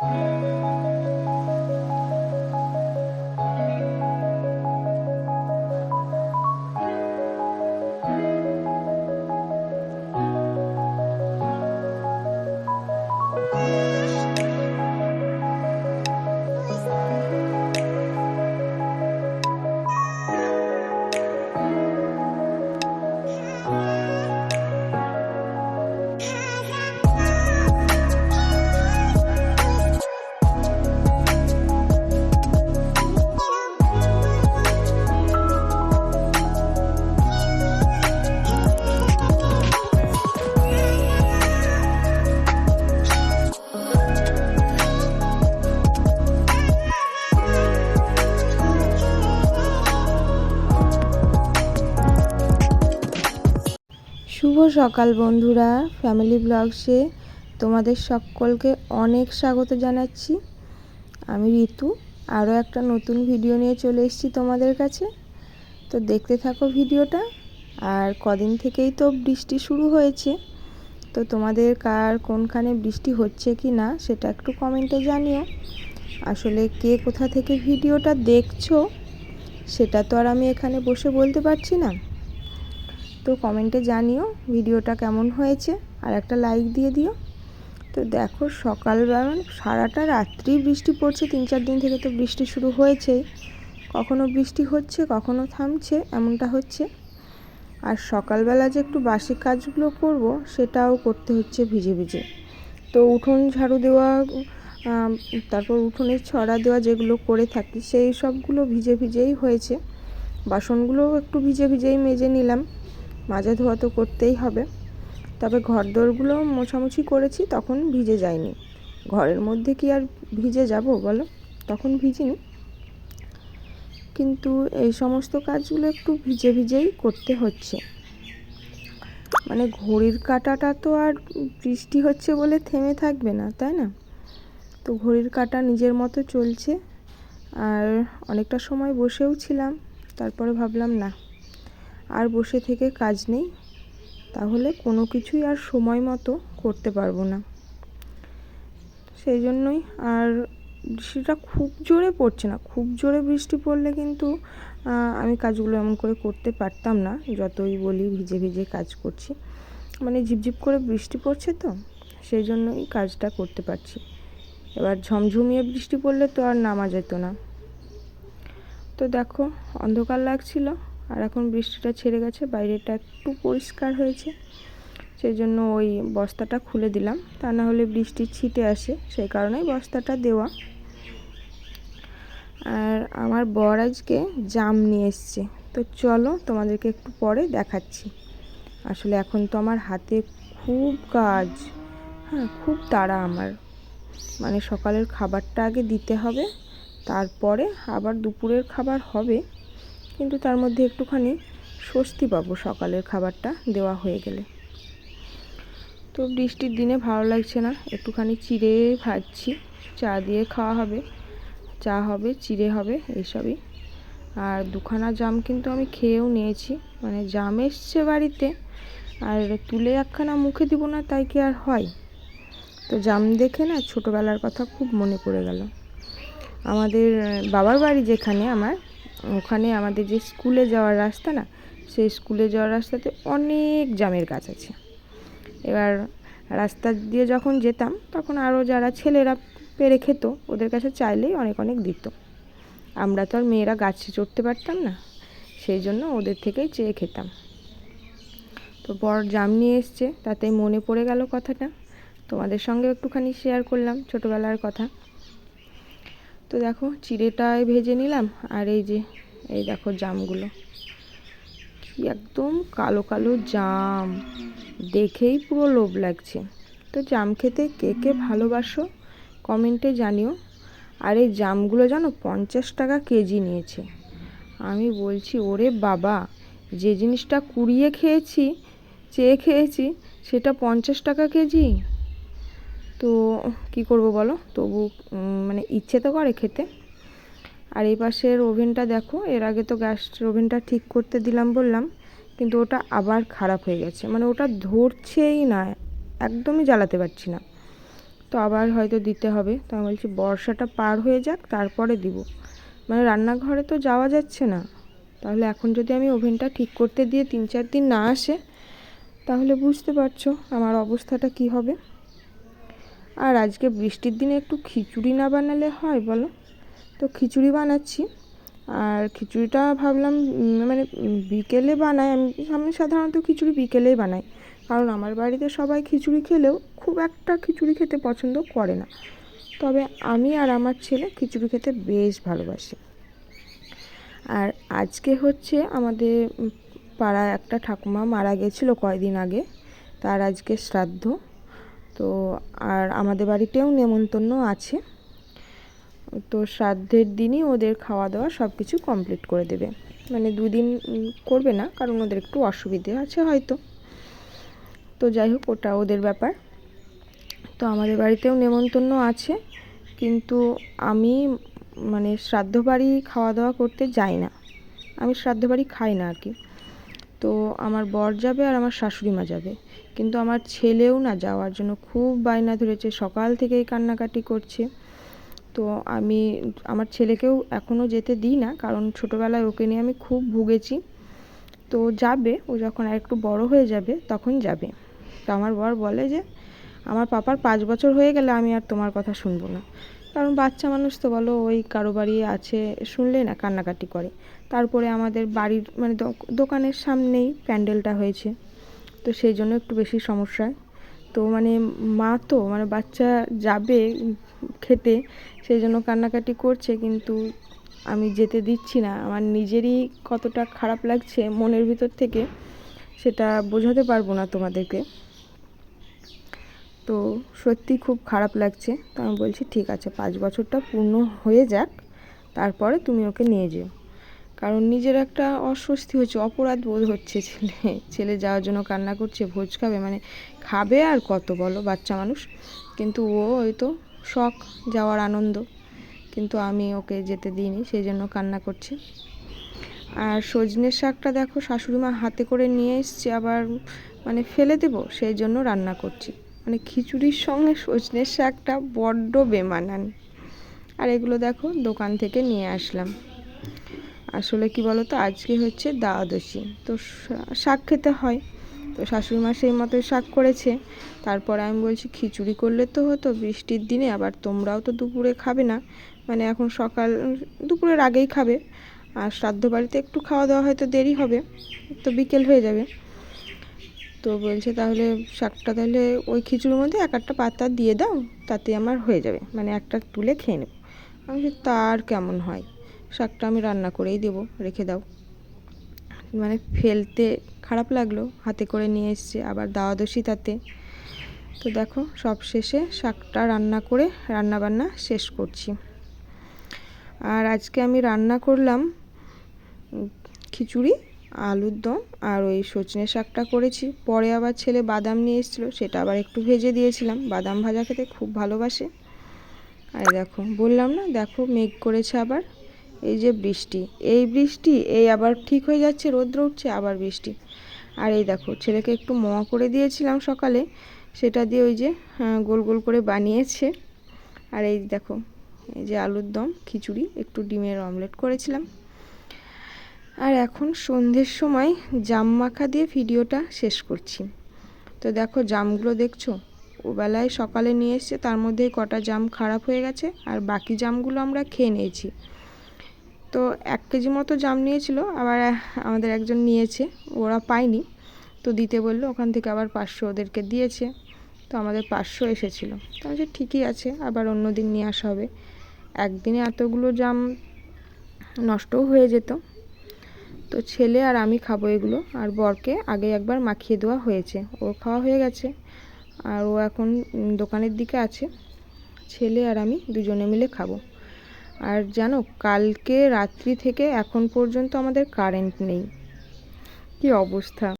Música শুভ সকাল বন্ধুরা ফ্যামিলি ব্লগসে তোমাদের সকলকে অনেক স্বাগত জানাচ্ছি। আমি ঋতু, আরও একটা নতুন ভিডিও নিয়ে চলে এসেছি তোমাদের কাছে। তো দেখতে থাকো ভিডিওটা আর কদিন থেকেই তো বৃষ্টি শুরু হয়েছে। তো তোমাদের কার কোনখানে বৃষ্টি হচ্ছে কি না, সেটা একটু কমেন্টে জানিও। আসলে কে কোথা থেকে ভিডিওটা দেখছ, সেটা তো আর আমি এখানে বসে বলতে পারছি না। তো কমেন্টে জানিও ভিডিওটা কেমন হয়েছে, আর একটা লাইক দিয়ে দিও। তো দেখো সকালবেলা সারাটা রাত্রি বৃষ্টি পড়ছে, তিন চার দিন থেকে তো বৃষ্টি শুরু হয়েছেই কখনো বৃষ্টি হচ্ছে, কখনো থামছে, এমনটা হচ্ছে। আর সকালবেলা যে একটু বাসি কাজগুলো করব, সেটাও করতে হচ্ছে ভিজে ভিজে। তো উঠোন ঝাড়ু দেওয়া তারপর উঠোনের ছড়া দেওয়া যেগুলো করে থাকি, সেই সবগুলো ভিজে ভিজেই হয়েছে। বাসনগুলোও একটু ভিজে ভিজেই মেজে নিলাম। মাজা ধোয়া তো করতেই হবে। তবে ঘর দোরগুলো মোছামুছি করেছি, তখন ভিজে যায়নি। ঘরের মধ্যে কি আর ভিজে যাব বলো? তখন ভিজিনি। কিন্তু এই সমস্ত কাজগুলো একটু ভিজে ভিজেই করতে হচ্ছে। মানে ঘড়ির কাটাটা তো আর বৃষ্টি হচ্ছে বলে থেমে থাকবে না, তাই না? তো ঘড়ির কাটা নিজের মতো চলছে। আর অনেকটা সময় বসেও ছিলাম, তারপরে ভাবলাম না। আর বসে থেকে কাজ নেই, তাহলে কোনো কিছুই আর সময় মতো করতে পারব না। সেই জন্যই আর বৃষ্টিটা খুব জোরে পড়ছে না, খুব জোরে বৃষ্টি পড়লে কিন্তু আমি কাজগুলো এমন করে করতে পারতাম না, যতই বলি ভিজে ভিজে কাজ করছি। মানে ঝিপঝিপ করে বৃষ্টি পড়ছে তো, সেই জন্যই কাজটা করতে পারছি। এবার ঝমঝমিয়ে বৃষ্টি পড়লে তো আর নামা যেত না। তো দেখো, অন্ধকার লাগছিল আর এখন বৃষ্টিটা ছেড়ে গেছে, বাইরেটা একটু পরিষ্কার হয়েছে। সেই জন্য ওই বস্তাটা খুলে দিলাম। তা না হলে বৃষ্টি ছিটে আসে, সেই কারণেই বস্তাটা দেওয়া। আর আমার বর আজকে জাম নিয়ে এসছে। তো চলো তোমাদেরকে একটু পরে দেখাচ্ছি। আসলে এখন তো আমার হাতে খুব কাজ। হ্যাঁ খুব তাড়া আমার। মানে সকালের খাবারটা আগে দিতে হবে, তারপরে আবার দুপুরের খাবার হবে। কিন্তু তার মধ্যে একটুখানি স্বস্তি পাবো সকালের খাবারটা দেওয়া হয়ে গেলে। তো বৃষ্টির দিনে ভালো লাগছে না, একটুখানি চিড়ে ভাজছি, চা দিয়ে খাওয়া হবে, চা হবে, চিড়ে হবে, এইসবই। আর দুখানা জাম কিন্তু আমি খেয়েও নিয়েছি মানে জাম এসছে বাড়িতে, আর তুলে একখানা মুখে দিব না, তাই কি আর হয়? তো জাম দেখে না ছোটোবেলার কথা খুব মনে পড়ে গেল। আমাদের বাবার বাড়ি যেখানে আমার ওখানে আমাদের যে স্কুলে যাওয়ার রাস্তা না, সেই স্কুলে যাওয়ার রাস্তাতে অনেক জামের গাছ আছে। এবার রাস্তা দিয়ে যখন যেতাম, তখন আরও যারা ছেলেরা পেরে খেত, ওদের কাছে চাইলেই অনেক অনেক দিত। আমরা তো আর মেয়েরা গাছে চড়তে পারতাম না, সেই জন্য ওদের থেকেই চেয়ে খেতাম। তো বড় জাম নিয়ে এসছে তাতে মনে পড়ে গেল কথাটা। তোমাদের সঙ্গে একটুখানি শেয়ার করলাম ছোটোবেলার কথা। তো দেখো চিড়েটায় ভেজে নিলাম, আর এই যে, এই দেখো জামগুলো। কি একদম কালো কালো জাম, দেখেই পুরো লোভ লাগছে। তো জাম খেতে কে কে ভালোবাসো কমেন্টে জানিও। আর এই জামগুলো জানো পঞ্চাশ টাকা কেজি নিয়েছে। আমি বলছি, ওরে বাবা, যে জিনিসটা কুড়িয়ে খেয়েছি, চেয়ে খেয়েছি, সেটা পঞ্চাশ টাকা কেজি? তো কি করব বলো? তবু মানে ইচ্ছে তো করে খেতে। আর এই পাশের ওভেনটা দেখো, এর আগে তো গ্যাস ওভেনটা ঠিক করতে দিলাম বললাম, কিন্তু ওটা আবার খারাপ হয়ে গেছে। মানে ওটা ধরছেই না, একদমই জ্বালাতে পারছি না। তো আবার হয়তো দিতে হবে। তো আমি বলছি, বর্ষাটা পার হয়ে যাক, তারপরে দিব। মানে রান্নাঘরে তো যাওয়া যাচ্ছে না। তাহলে এখন যদি আমি ওভেনটা ঠিক করতে দিয়ে তিন চার দিন না আসে, তাহলে বুঝতে পারছ আমার অবস্থাটা কি হবে। আর আজকে বৃষ্টির দিনে একটু খিচুড়ি না বানালে হয় বলো? তো খিচুড়ি বানাচ্ছি। আর খিচুড়িটা ভাবলাম মানে বিকেলে বানাই। আমি আমি সাধারণত খিচুড়ি বিকেলেই বানাই। কারণ আমার বাড়িতে সবাই খিচুড়ি খেলেও খুব একটা খিচুড়ি খেতে পছন্দ করে না। তবে আমি আর আমার ছেলে খিচুড়ি খেতে বেশ ভালোবাসি। আর আজকে হচ্ছে আমাদের পাড়ায় একটা ঠাকুমা মারা গেছিল কয়দিন আগে। তার আজকে শ্রাদ্ধ। তো আর আমাদের বাড়িতেও নেমন্তন্ন আছে। তো শ্রাদ্ধের দিনই ওদের খাওয়া দাওয়া সব কিছু কমপ্লিট করে দেবে। মানে দুদিন করবে না, কারণ ওদের একটু অসুবিধে আছে হয়তো। তো যাই হোক, ওটা ওদের ব্যাপার। তো আমাদের বাড়িতেও নেমন্তন্ন আছে, কিন্তু আমি মানে শ্রাদ্ধ বাড়ি খাওয়া দাওয়া করতে যাই না। আমি শ্রাদ্ধ বাড়ি খাই না আর কি। তো আমার বর যাবে আর আমার শাশুড়ি মা যাবে। কিন্তু আমার ছেলেও না যাওয়ার জন্য খুব বায়না ধরেছে, সকাল থেকেই কান্নাকাটি করছে। তো আমি, আমার ছেলেকেও এখনও যেতে দিই না, কারণ ছোটোবেলায় ওকে নিয়ে আমি খুব ভুগেছি। তো যাবে, ও যখন আর একটু বড় হয়ে যাবে তখন যাবে। তো আমার বর বলে যে, আমার পাপার পাঁচ বছর হয়ে গেলে আমি আর তোমার কথা শুনব না। কারণ বাচ্চা মানুষ তো বলো, ওই কারও বাড়ি আছে শুনলেই না কান্নাকাটি করে। তারপরে আমাদের বাড়ির মানে দোকানের সামনেই প্যান্ডেলটা হয়েছে। তো সেই জন্য একটু বেশি সমস্যা তো মানে মা তো মানে বাচ্চা যাবে খেতে, সেই জন্য কান্নাকাটি করছে, কিন্তু আমি যেতে দিচ্ছি না। আমার নিজেরই কতটা খারাপ লাগছে মনের ভিতর থেকে, সেটা বোঝাতে পারব না তোমাদেরকে। তো সত্যি খুব খারাপ লাগছে। তো আমি বলছি, ঠিক আছে, পাঁচ বছরটা পূর্ণ হয়ে যাক, তারপরে তুমি ওকে নিয়ে যেও। কারণ নিজের একটা অস্বস্তি হচ্ছে, অপরাধ বোধ হচ্ছে ছেলে ছেলে যাওয়ার জন্য কান্না করছে, ভোজ খাবে মানে খাবে আর কত বলো, বাচ্চা মানুষ। কিন্তু ও ওই তো শখ, যাওয়ার আনন্দ। কিন্তু আমি ওকে যেতে দিইনি, সেই জন্য কান্না করছে। আর সজনের শাকটা দেখো শাশুড়ি মা হাতে করে নিয়ে এসছে, আবার মানে ফেলে দেবো, সেই জন্য রান্না করছি। মানে খিচুড়ির সঙ্গে সজনের শাকটা বড্ড বেমানান। আর এগুলো দেখো দোকান থেকে নিয়ে আসলাম। আসলে কি বলো তো আজকে হচ্ছে দ্বাদশী। তো শাক খেতে হয়। তো শাশুড়ি মা সেই মতোই শাক করেছে। তারপরে আমি বলছি, খিচুড়ি করলে তো হতো, বৃষ্টির দিনে আবার তোমরাও তো দুপুরে খাবে না। মানে এখন সকাল, দুপুরের আগেই খাবে। আর শ্রাদ্ধ বাড়িতে একটু খাওয়া দাওয়া হয়তো দেরি হবে, তো বিকেল হয়ে যাবে। তো বলছে, তাহলে শাকটা তাহলে ওই খিচুড়ির মধ্যে এক একটা পাতা দিয়ে দাও, তাতে আমার হয়ে যাবে। মানে একটা তুলে খেয়ে নেব। আমি তার কেমন হয়? শাকটা আমি রান্না করেই দেবো, রেখে দাও। মানে ফেলতে খারাপ লাগল, হাতে করে নিয়ে এসছে আবার দাওয়াদশি তাতে। তো দেখো, সব শেষে শাকটা রান্না করে রান্না বান্না শেষ করছি। আর আজকে আমি রান্না করলাম খিচুড়ি, আলুর দম আর ওই সজনে শাকটা করেছি। পরে আবার ছেলে বাদাম নিয়ে এসেছিল, সেটা আবার একটু ভেজে দিয়েছিলাম। বাদাম ভাজা খেতে খুব ভালোবাসে। আর দেখো, বললাম না, দেখো মেঘ করেছে আবার। এই যে বৃষ্টি এই বৃষ্টি এই আবার ঠিক হয়ে যাচ্ছে রৌদ্র উঠছে আবার বৃষ্টি। আর এই দেখো ছেলেকে একটু মোয়া করে দিয়েছিলাম সকালে সেটা দিয়ে ওই যে হ্যাঁ, গোল গোল করে বানিয়েছে। আর এই দেখো এই যে আলুর দম খিচুড়ি একটু ডিমের অমলেট করেছিলাম। আর এখন সন্ধ্যের সময় জাম মাখা দিয়ে ভিডিওটা শেষ করছি। তো দেখো জামগুলো দেখছ? ওবেলায় সকালে নিয়ে এসছে তার মধ্যে কটা জাম খারাপ হয়ে গেছে আর বাকি জামগুলো আমরা খেয়ে নিয়েছি। তো এক কেজি মতো জাম নিয়েছিল, আবার আমাদের একজন নিয়েছে, ওরা পায়নি। তো দিতে বলল, ওখান থেকে আবার পাঁচশো ওদেরকে দিয়েছে। তো আমাদের পাঁচশো এসেছিল। তো আমি ঠিকই আছে, আবার অন্য দিন নিয়ে আসা হবে। একদিনে এতগুলো জাম নষ্টও হয়ে যেত। তো ছেলে আর আমি খাব এগুলো, আর বরকে আগে একবার মাখিয়ে দেওয়া হয়েছে। ও খাওয়া হয়ে গেছে, আর ও এখন দোকানের দিকে আছে। ছেলে আর আমি দুজনে মিলে খাব। আর জানো কালকে রাত্রি থেকে এখন পর্যন্ত আমাদের কারেন্ট নেই। কি অবস্থা?